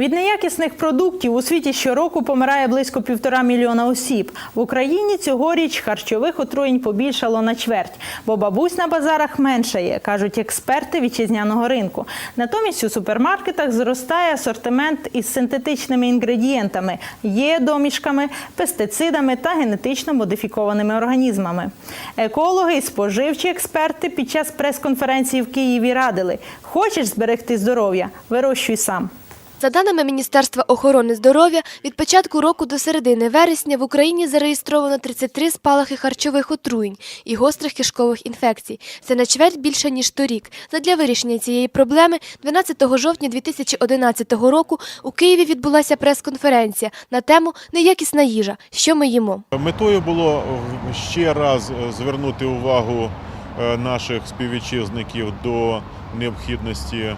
Від неякісних продуктів у світі щороку помирає близько півтора мільйона осіб. В Україні цьогоріч харчових отруєнь побільшало на чверть, бо бабусь на базарах меншає, кажуть експерти вітчизняного ринку. Натомість у супермаркетах зростає асортимент із синтетичними інгредієнтами, є домішками, пестицидами та генетично модифікованими організмами. Екологи і споживчі експерти під час прес-конференції в Києві радили: хочеш зберегти здоров'я, вирощуй сам. За даними Міністерства охорони здоров'я, від початку року до середини вересня в Україні зареєстровано 33 спалахи харчових отруєнь і гострих кишкових інфекцій. Це на чверть більше, ніж торік. Задля вирішення цієї проблеми 12 жовтня 2011 року у Києві відбулася прес-конференція на тему «Неякісна їжа. Що ми їмо?». Метою було ще раз е, звернути увагу е, наших співвітчизників до необхідності е,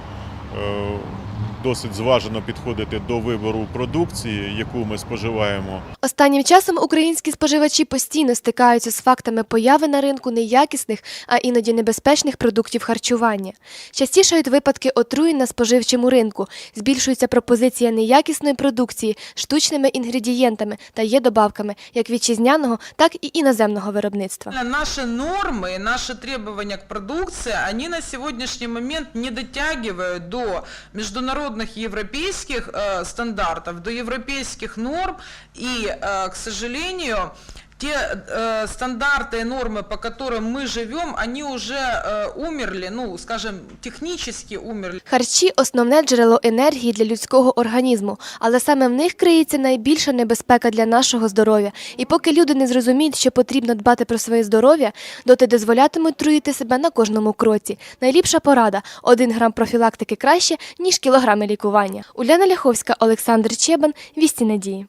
досить зважено підходити до вибору продукції, яку ми споживаємо. Останнім часом українські споживачі постійно стикаються з фактами появи на ринку неякісних, а іноді небезпечних продуктів харчування. Частішають випадки отруєнь на споживчому ринку, збільшується пропозиція неякісної продукції штучними інгредієнтами та є добавками як вітчизняного, так і іноземного виробництва. Наши нормы, наши требования к продукции, они на сегодняшний момент не дотягивают до международных европейских э, стандартов, до европейских норм, и, э, к сожалению, те э, стандарты и нормы, по которым мы живем, они уже э, умерли, ну, скажем, технически умерли. Харчі основне джерело енергії для людського організму, але саме в них криється найбільша небезпека для нашого здоров'я. І поки люди не зрозуміють, що потрібно дбати про своє здоров'я, доти дозволятимуть труїти себе на кожному кроці. Найліпша порада один грам профілактики краще, ніж кілограми лікування. Уляна Ляховська, Олександр Чебан, Вісті Надії.